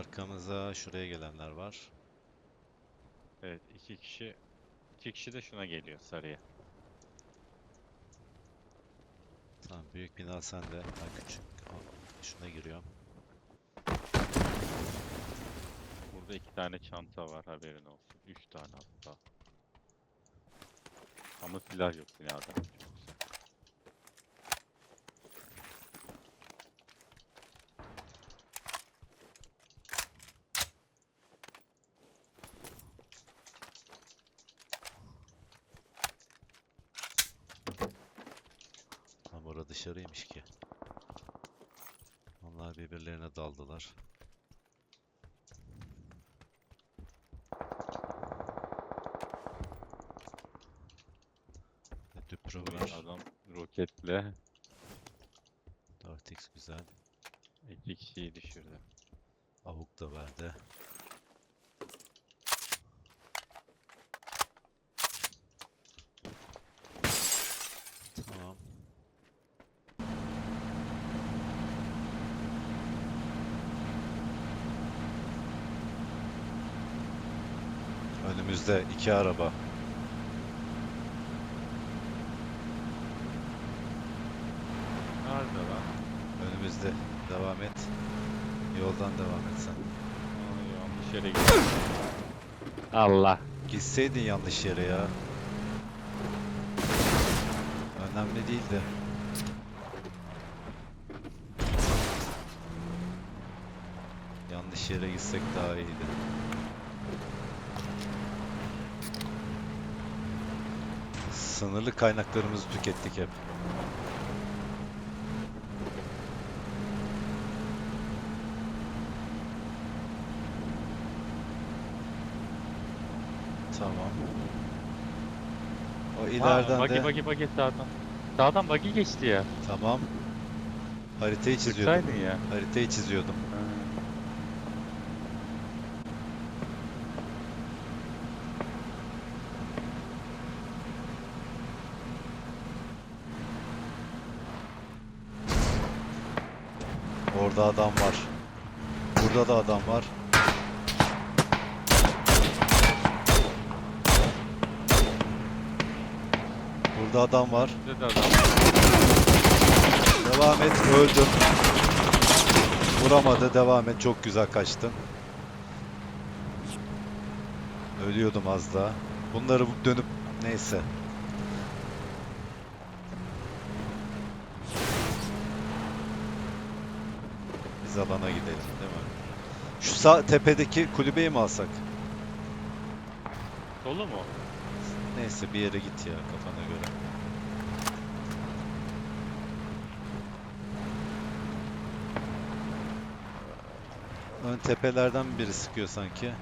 Arkamıza şuraya gelenler var. Evet iki kişi iki kişi de şuna geliyor sarıya. Tamam büyük bina sende. Ben küçük şuna giriyorum. Burada iki tane çanta var haberin olsun. Üç tane hatta. Ama silah yok binada. Dışarıymış ki. Onlar birbirlerine daldılar. Burada var. Adam roketle 4x güzel. iki kişiyi düşürdü. Avuk da verdi. Tamam. Önümüzde iki araba. Nerede lan? Önümüzde. Devam et. Yoldan devam et sen. Aa, yanlış yere gittim. Allah. Gitseydin yanlış yere ya. Önemli değildi. Yanlış yere gitsek daha iyiydi. Sınırlı kaynaklarımızı tükettik hep. Tamam. O ileriden Aa, buggy, de buggy, buggy sağdan. Sağdan buggy geçti ya. tamam. Haritayı çiziyordum. Çıksaydın ya. Haritayı çiziyordum. Ha. Orada adam var. Burada da adam var. Burada adam var. Adam. Devam et. Öldüm. Vuramadı. Devam et. Çok güzel kaçtın. Ölüyordum az daha. Bunları bu- dönüp neyse. Biz alana gidelim değil mi? Şu sağ tepedeki kulübeyi mi alsak? Dolu mu? Neyse bir yere git ya kafana göre. Ön tepelerden biri sıkıyor sanki.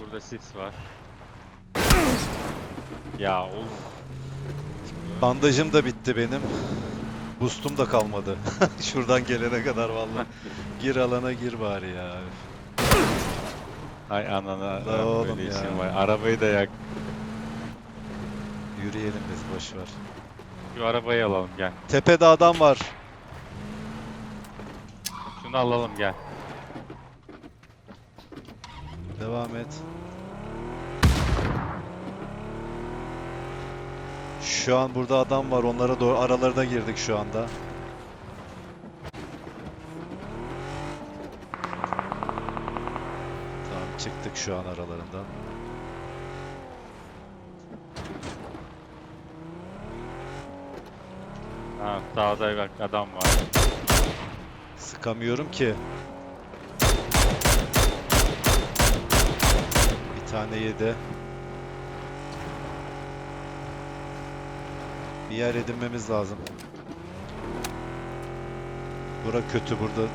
Burada sis var. Ya oğlum. Bandajım da bitti benim. Boost'um da kalmadı. Şuradan gelene kadar vallahi. Gir alana gir bari ya. Hay anana. La oğlum böyle ya. var. Arabayı da yak. Yürüyelim biz boş ver. Şu arabayı alalım gel. Tepede adam var. Şunu alalım gel. Devam et. Şu an burada adam var. Onlara doğru aralarına girdik şu anda. Tamam çıktık şu an aralarından. Ha sağda bak adam var. Sıkamıyorum ki. Bir tane yedi. Bir yer edinmemiz lazım. Bura kötü burada.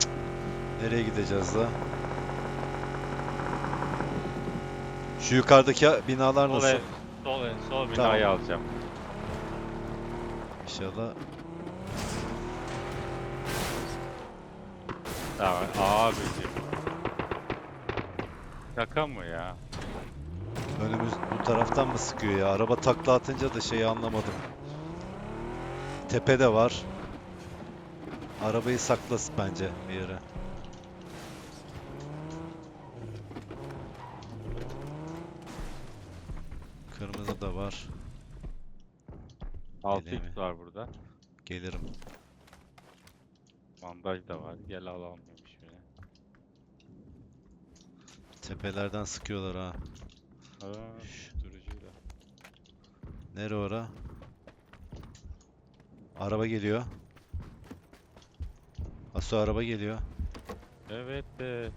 Cık. Nereye gideceğiz da? Şu yukarıdaki binalar Sol nasıl? ev, sol ev, sol binayı Tamam. alacağım. İnşallah Tamam abicim. Şaka mı ya? Önümüz bu taraftan mı sıkıyor ya? Araba takla atınca da şeyi anlamadım. Tepede var. Arabayı saklas bence bir yere. Kırmızı da var. 6x Geleyim. var burada. Gelirim. Bandaj da var. Gel al almıyormuş bile. Tepelerden sıkıyorlar ha. Şş. durucuyla. Nere ora? Araba geliyor. Asu araba geliyor. Evet de.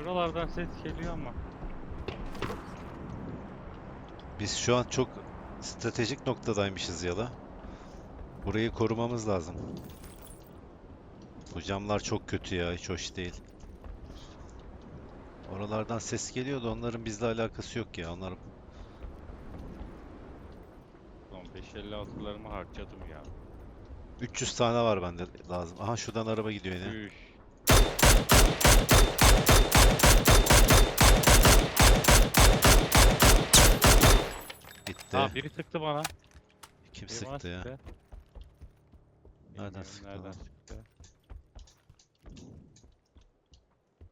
Şuralardan ses geliyor ama. Biz şu an çok stratejik noktadaymışız yala. Burayı korumamız lazım. Bu camlar çok kötü ya, hiç hoş değil. Oralardan ses geliyordu, onların bizle alakası yok ya. Onlar Son 556'larımı harcadım ya. 300 tane var bende lazım. Aha şuradan araba gidiyor yine. Üş. Gitti. Ha biri sıktı bana. Kim Biri bana sıktı ya? sıktı. Nereden Bilmiyorum sıktı Nereden lan? sıktı?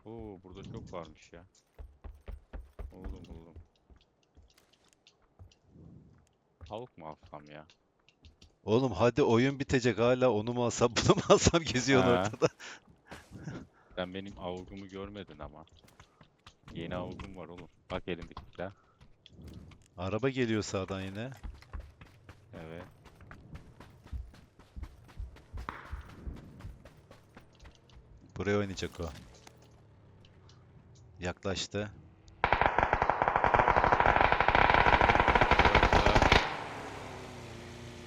Oo burada çok varmış ya. Buldum buldum. Tavuk mu alsam ya? Oğlum hadi oyun bitecek hala onu mu alsam bunu mu alsam geziyorsun Ha. ortada. Sen benim avugumu görmedin ama. Yeni avugum var oğlum. Bak elimdeki silah. Araba geliyor sağdan yine. Evet. Buraya oynayacak o. Yaklaştı.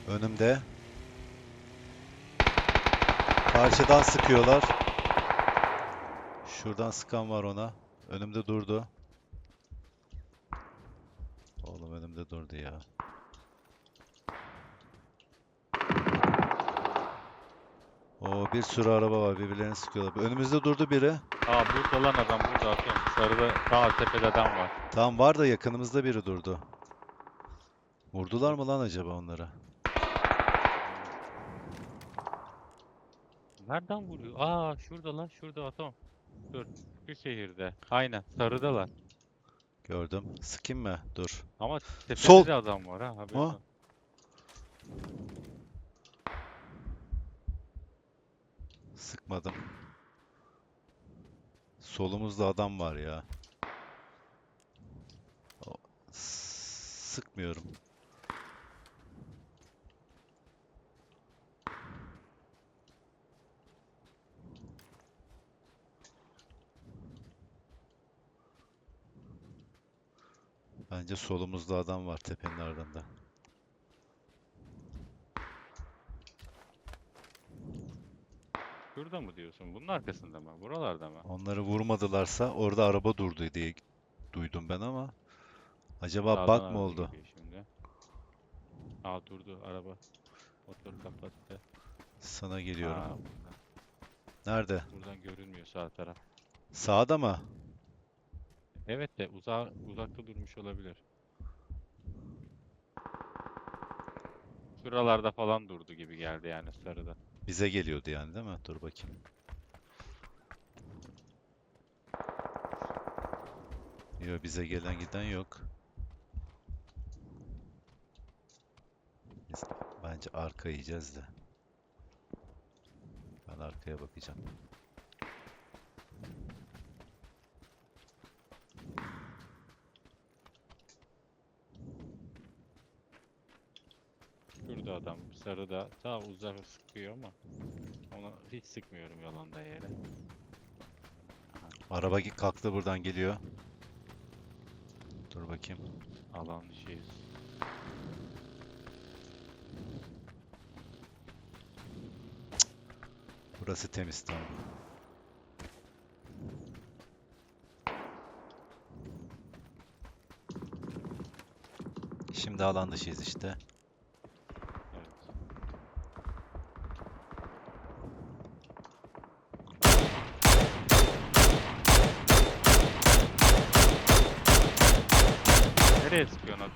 Önümde. Karşıdan sıkıyorlar. Şuradan sıkan var ona. Önümde durdu. Durdu ya. Oo bir sürü araba var birbirlerini sıkıyorlar. Önümüzde durdu biri. Aa burada lan adam burada atıyorum. Sarıda sağ tepede adam var. Tamam var da yakınımızda biri durdu. Vurdular mı lan acaba onları? Nereden vuruyor? Aa şurada lan şurada atom. Dur. Şu şehirde. Aynen sarıdalar. Gördüm. Sıkayım mı? Dur. Ama tepede Sol. de adam var ha haberin Ha? Sıkmadım. Solumuzda adam var ya. O- Sıkmıyorum. Bence solumuzda adam var tepenin ardında. Şurada mı diyorsun? Bunun arkasında mı? Buralarda mı? Onları vurmadılarsa orada araba durdu diye duydum ben ama acaba Sağdan bug araba mı oldu? geliyor Şimdi. Aa durdu araba. Motoru kapattı. Sana geliyorum. Aa, Nerede? buradan görünmüyor sağ taraf. Sağda mı? Evet de uzağa, uzakta durmuş olabilir. Şuralarda falan durdu gibi geldi yani sarıda. Bize geliyordu yani değil mi? Dur bakayım. Yok bize gelen giden yok. Biz bence arka yiyeceğiz de. Ben arkaya bakacağım. Şurada adam sarıda ta uzak sıkıyor ama ona hiç sıkmıyorum yalanda yere. Araba gi- kalktı buradan geliyor. Dur bakayım. Alan dışıyız. Burası temiz tamam. Şimdi alan dışıyız işte. Evet. Nereye sıkıyorsun abi?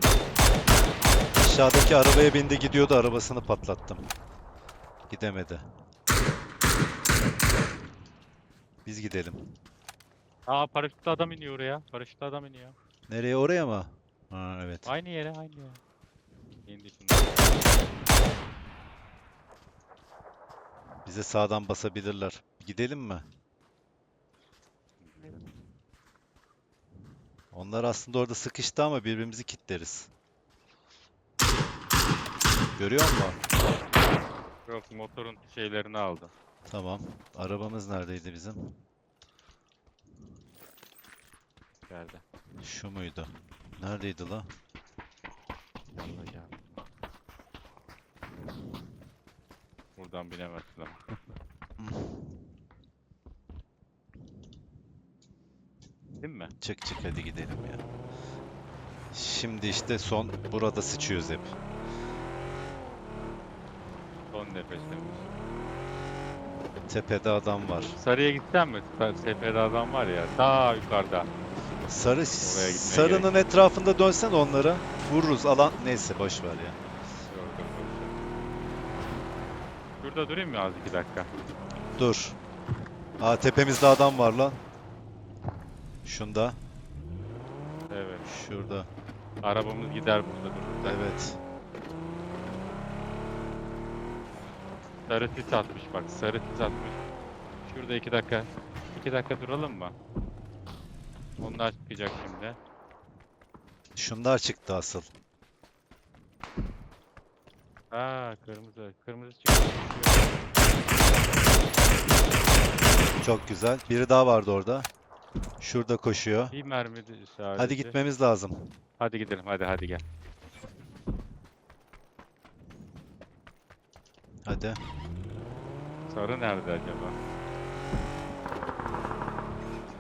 Aşağıdaki arabaya bindi gidiyordu arabasını patlattım. Gidemedi. Biz gidelim. Aa paraşütlü adam iniyor oraya. Paraşütlü adam iniyor. Nereye oraya mı? Ha evet. Aynı yere aynı yere. İndi şimdi. Bize sağdan basabilirler. Gidelim mi? Onlar aslında orada sıkıştı ama birbirimizi kitleriz. Görüyor musun? Yok motorun şeylerini aldı. Tamam. Arabamız neredeydi bizim? Geldi. Şu muydu? Neredeydi la? Vallahi geldi. Buradan binemezsin ama. Değil mi? Çık çık hadi gidelim ya. Şimdi işte son burada sıçıyoruz hep. Son nefesimiz. Tepede adam var. Sarıya gitsen mi? Seferde adam var ya. Daha yukarıda. Sarı sarının etrafında dönsen onlara vururuz. Alan neyse boş ver ya. Gördüm. Şurada durayım mı az iki dakika? Dur. Aa tepemizde adam var lan. Şunda. Evet. Şurada. Arabamız gider burada durursak. Evet. Sarı sis atmış bak. Sarı sis atmış. Şurada iki dakika. iki dakika duralım mı? Onlar çıkacak şimdi. Şunlar çıktı asıl. Aa kırmızı. Kırmızı çıktı. Çok güzel. Biri daha vardı orada. Şurada koşuyor. Bir mermi de sadece. Hadi gitmemiz lazım. Hadi gidelim. Hadi hadi gel. Hadi. Sarı nerede acaba?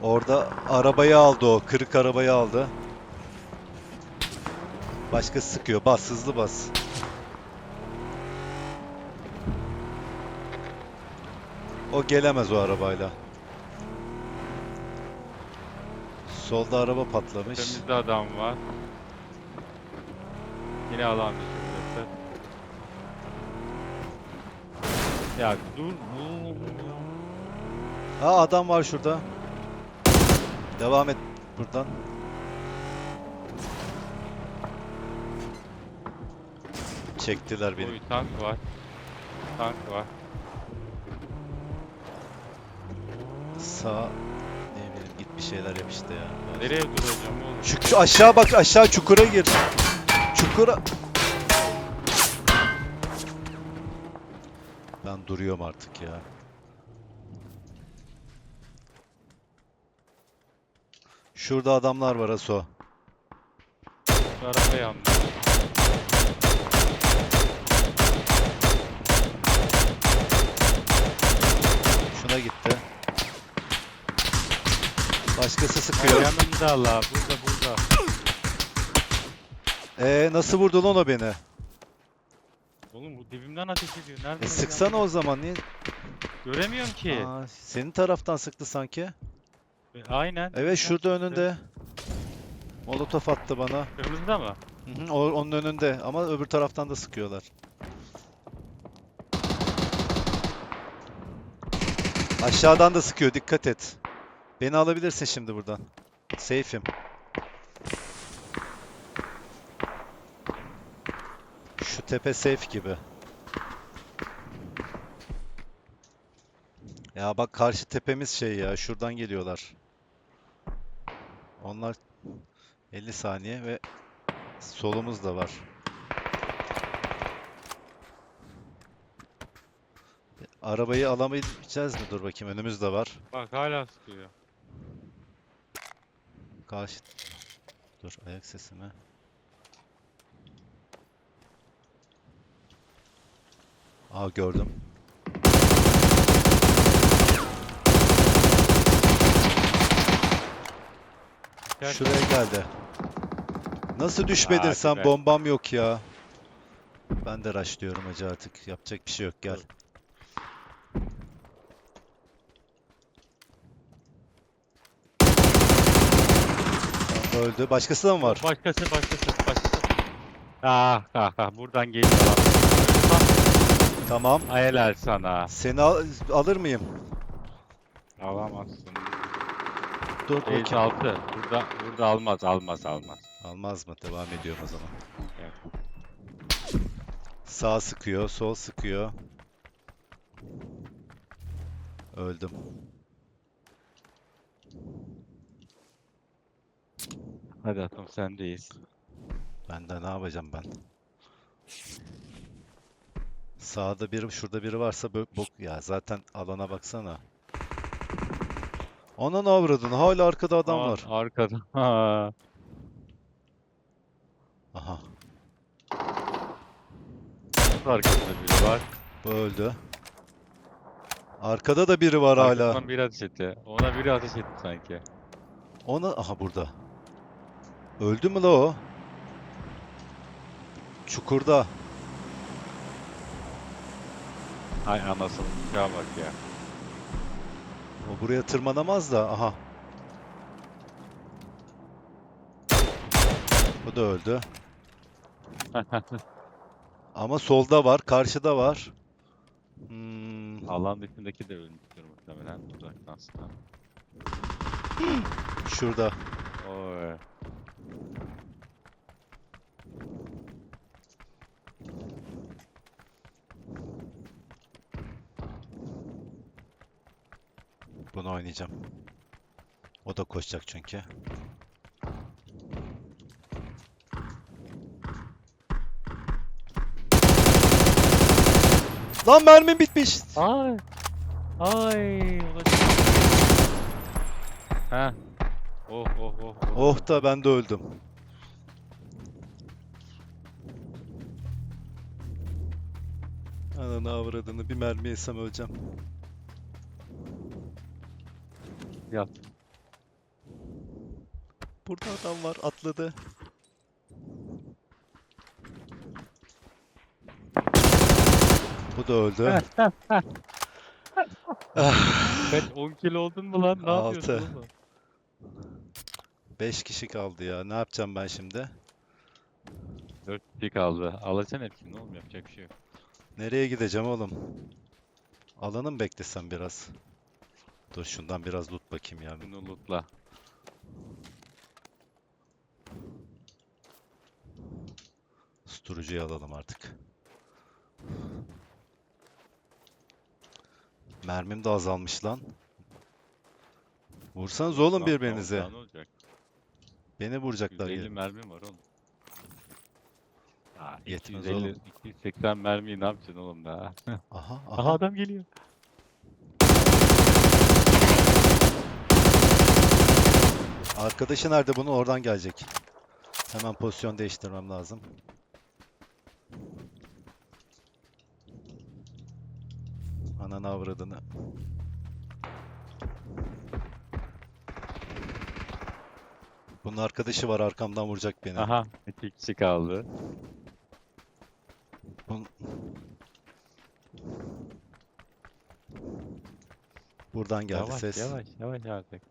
Orada arabayı aldı o. Kırık arabayı aldı. Başka sıkıyor. Bas hızlı bas. O gelemez o arabayla. Solda araba patlamış. Tepemizde adam var. Yine alan dışı burası. Ya dur. Aa adam var şurada. Devam et buradan. Çektiler beni. Oy tank var. Tank var. Sağ ne bileyim git bir şeyler yap işte ya. Nereye duracağım oğlum? Şu, şu aşağı bak aşağı çukura gir. Çukura. Ben duruyorum artık ya. Şurada adamlar var Aso. Şu araba yandı. Şuna gitti. Başkası sıkıyor. Yanımda Allah. Burada burada. Ee nasıl vurdu lan o beni? Oğlum bu dibimden ateş ediyor. Nerede? E sıksana o zaman niye? Göremiyorum ki. Aa, senin taraftan sıktı sanki. E, Aynen. Evet şurada Sıktı. önünde. Molotof attı bana. Kırmızıda mı? Hı hı, o- onun önünde ama öbür taraftan da sıkıyorlar. Aşağıdan da sıkıyor dikkat et. Beni alabilirsin şimdi buradan. Safe'im. Şu tepe safe gibi. Ya bak karşı tepemiz şey ya şuradan geliyorlar. Onlar 50 saniye ve solumuz da var. Arabayı alamayacağız mı? Dur bakayım önümüzde var. Bak hala sıkıyor. Karşı... Dur ayak sesi Aa gördüm. Şuraya geldi. Nasıl düşmedin Hadi sen? Be. Bombam yok ya. Ben de rush diyorum hacı artık. Yapacak bir şey yok gel. Öldü. Başkası da mı var? Başkası, başkası, başkası. Ah, ah, ah. Buradan geliyor. Tamam. Helal sana. Seni al- alır mıyım? Alamazsın. Dur bakayım. Base 6. Burada burada almaz almaz almaz. Almaz mı? Devam ediyorum o zaman. Evet. Sağ sıkıyor, sol sıkıyor. Öldüm. Hadi atom sendeyiz. Ben de ne yapacağım ben? Sağda biri, şurada biri varsa bö- bok ya zaten alana baksana. Ananı avradını hala arkada adam Aa, var. Arkada. Ha. Aha, Arkasında biri var. bu öldü. Arkada da biri var hala. Arkasından biri ateş etti. Ona biri ateş etti sanki. Ona aha burada. Öldü mü la o? Çukurda. Ay anasını ya bak ya. O buraya tırmanamaz da aha. Bu da öldü. Ama solda var, karşıda var. Hmm, Alan dışındaki de ölmüştür muhtemelen uzaktan şurada. Oy. Bunu oynayacağım. O da koşacak çünkü. Lan mermim bitmiş. Ay. Ay. Ha. Oh oh oh. oh. Oh da ben de öldüm. Ananı avradını bir mermi yesem öleceğim. Yat. Burada adam var atladı. Bu da öldü. Kaç 10 kilo oldun mu lan? Ne Altı. yapıyorsun oğlum? 5 kişi kaldı ya. Ne yapacağım ben şimdi? 4 kişi kaldı. Alacaksın hepsini oğlum yapacak bir şey yok. Nereye gideceğim oğlum? Alanı mı beklesem biraz? Dur şundan biraz loot bakayım ya. Bunu lootla. Susturucuyu alalım artık. Mermim de azalmış lan. Vursanız oğlum birbirinize. Ne olacak? Beni vuracaklar 150 ya. mermim var oğlum. Ha, Yetmez 250, oğlum. 280 mermiyi ne yapacaksın oğlum daha? Aha Aha aha. adam geliyor. Arkadaşı nerede bunu oradan gelecek. Hemen pozisyon değiştirmem lazım. Ananı avradını. Bunun arkadaşı var arkamdan vuracak beni. Aha 2 kişi kaldı. Bun- Buradan geldi yavaş ses. yavaş yavaş artık.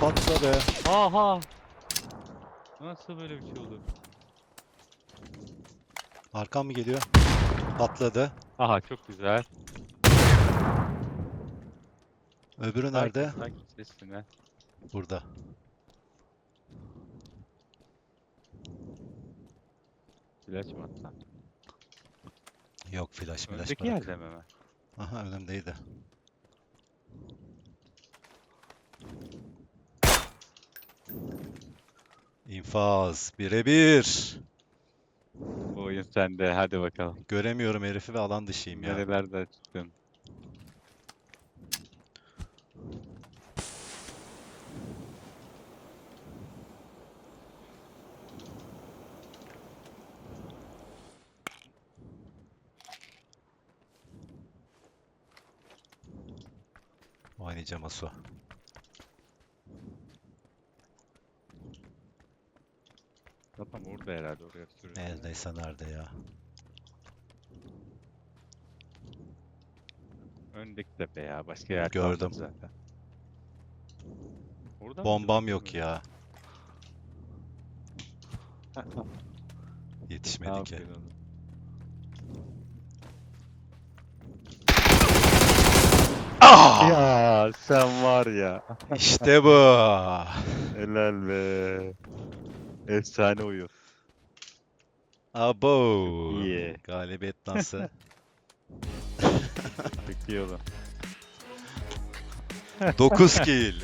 Patla be. Aha! Nasıl böyle bir şey olur? Arkam mı geliyor? Patladı. Aha çok güzel. Öbürü nerede? Sakin sesine. Burada. İlaç mı atsan? Yok flash flash Öndeki bırak. yerde mi hemen? Aha önümdeydi. İnfaz birebir. Bu oyun sende. Hadi bakalım. Göremiyorum herifi ve alan dışıyım ya. Nerelerde çıktın? Oynayacağım Aso. Adam orada herhalde oraya sürüyor. Neredeyse nerede ya? Öndeki tepe ya. Başka yer Gördüm. kalmadı zaten. Orada mı Bombam yok ya. Ne Yetişmedi ki. yapıyorsun oğlum? Ah! Ya sen var ya. İşte bu. Helal be. Efsane oyun. Abo. iyi. Galibiyet iyi oğlum. 9 kill.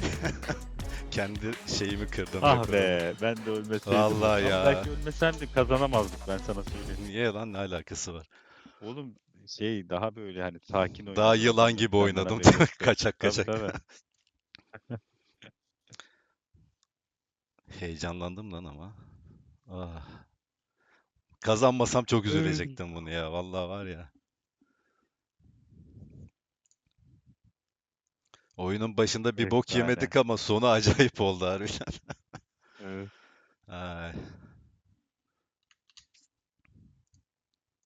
Kendi şeyimi kırdım. Ah be. Ben de ölmeseydim. Vallahi ya. Belki ölmeseydim kazanamazdık ben sana söyleyeyim. Niye lan ne alakası var? Oğlum şey daha böyle hani sakin oynadım. Daha yılan gibi oynadım. Kaçak Tabii, kaçak. tabii. Heyecanlandım lan ama. Ah. Kazanmasam çok üzülecektim bunu ya. Vallahi var ya. Oyunun başında bir bok Efsane. yemedik ama sonu acayip oldu harbiden. Evet. Ay.